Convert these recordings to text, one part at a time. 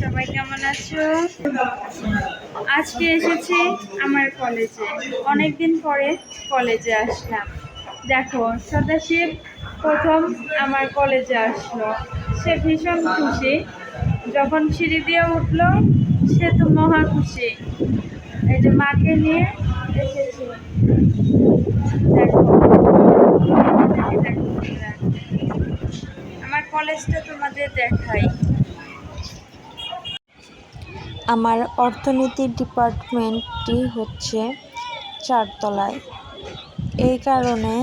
সবাই কেমন আছো? আজকে এসেছি আমার কলেজে। অনেকদিন পরে কলেজে আসলাম। দেখো, সদাশিব প্রথম আমার কলেজে আসলো। সে ভীষণ খুশি। যখন সিঁড়ি দিয়ে উঠল, সে তো মহা খুশি। এই যে মাকে নিয়ে এসেছি। দেখো দেখো কলেজটা তোমাদের দেখাই। আমার অর্থনীতি ডিপার্টমেন্টটি হচ্ছে চারতলায়। এই কারণে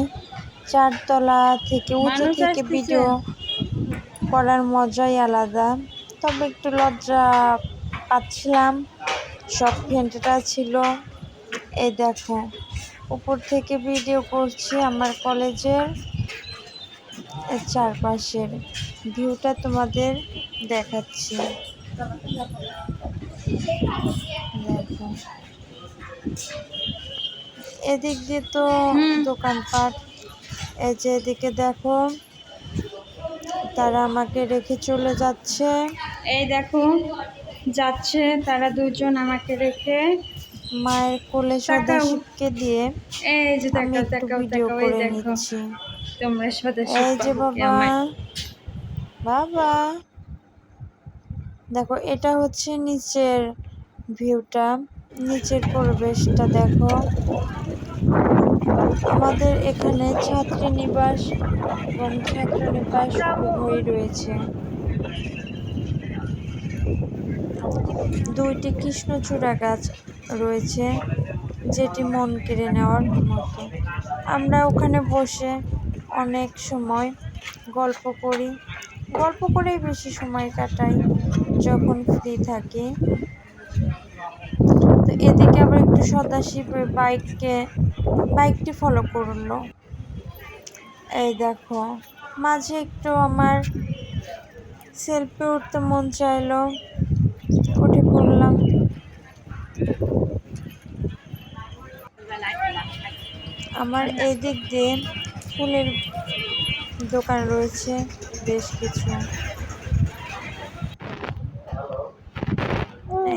চারতলা থেকে উঁচু থেকে। ভিডিও করার মজাই আলাদা। তবে একটু লজ্জা পাচ্ছিলাম। সব ফ্রেন্ডরা ছিল। এই দেখো উপর থেকে ভিডিও করছি আমার কলেজের। চারপাশের ভিউটা তোমাদের দেখাচ্ছি। দেখো। এদিক দিয়ে তো দোকানপাট। এই যে এদিকে দেখো তারা আমাকে রেখে চলে যাচ্ছে। এই দেখো যাচ্ছে তারা দুজন আমাকে রেখে। মায়ের কোলে। সদাশিবকে দিয়ে এই যে দেখো দেখো ভিডিও দেখো এই করে দেখো। নিচ্ছি। তোমরা সদস্য এই যে বাবা। বাবা। দেখো এটা হচ্ছে নিচের ভিউটা নিচের পরিবেশটা দেখো। আমাদের এখানে ছাত্রী নিবাস এবং ছাত্র নিবাস উভয়ই রয়েছে। দুইটি কৃষ্ণচূড়া গাছ রয়েছে যেটি মন কেড়ে নেওয়ার মতো। আমরা ওখানে বসে অনেক সময় গল্প করি। গল্প করেই বেশি সময় কাটাই যখন ফ্রি থাকি। তো এদিকে আবার একটু সদাশিব বাইককে, বাইকটি ফলো করল। এই দেখো, মাঝে একটু আমার সেলফি উঠতে মন চাইলো, উঠে পড়লাম। আমার এই দিক দিয়ে ফুলের দোকান রয়েছে, বেশ কিছু।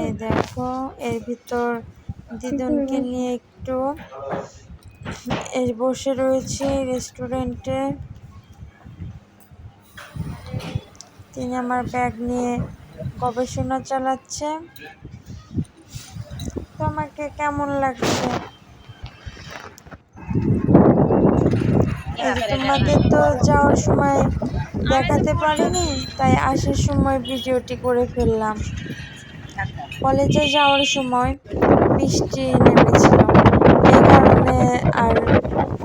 এই দেখো, এর ভিতর দিদনকে নিয়ে একটু বসে রয়েছে রেস্টুরেন্টে। তিনি আমার ব্যাগ নিয়ে গবেষণা চালাচ্ছে। তোমাকে কেমন লাগছে এই যে তোমাদের তো যাওয়ার সময় দেখাতে পারিনি তাই আসার সময় ভিডিওটি করে ফেললাম। কলেজে যাওয়ার সময় বৃষ্টি নেমেছিল এই কারণে আর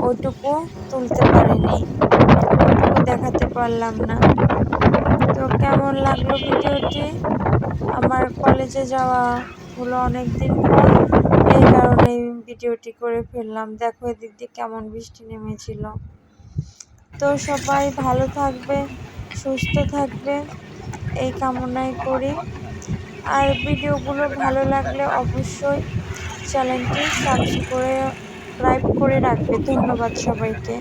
ওইটুকু তুলতে পারিনি ওইটুকু দেখাতে পারলাম না। তো কেমন লাগল ভিডিওটি? আমার কলেজে যাওয়া হলো অনেক দিন পর এই কারণে ভিডিওটি করে ফেললাম। দেখো এদিক দিয়ে কেমন বৃষ্টি নেমেছিল। তো সবাই ভালো থাকবে, সুস্থ থাকবে, এই কামনাই করি। আর ভিডিওগুলো ভালো লাগলে অবশ্যই চ্যানেলটি সাবস্ক্রাইব করে রাখবে। ধন্যবাদ সবাইকে।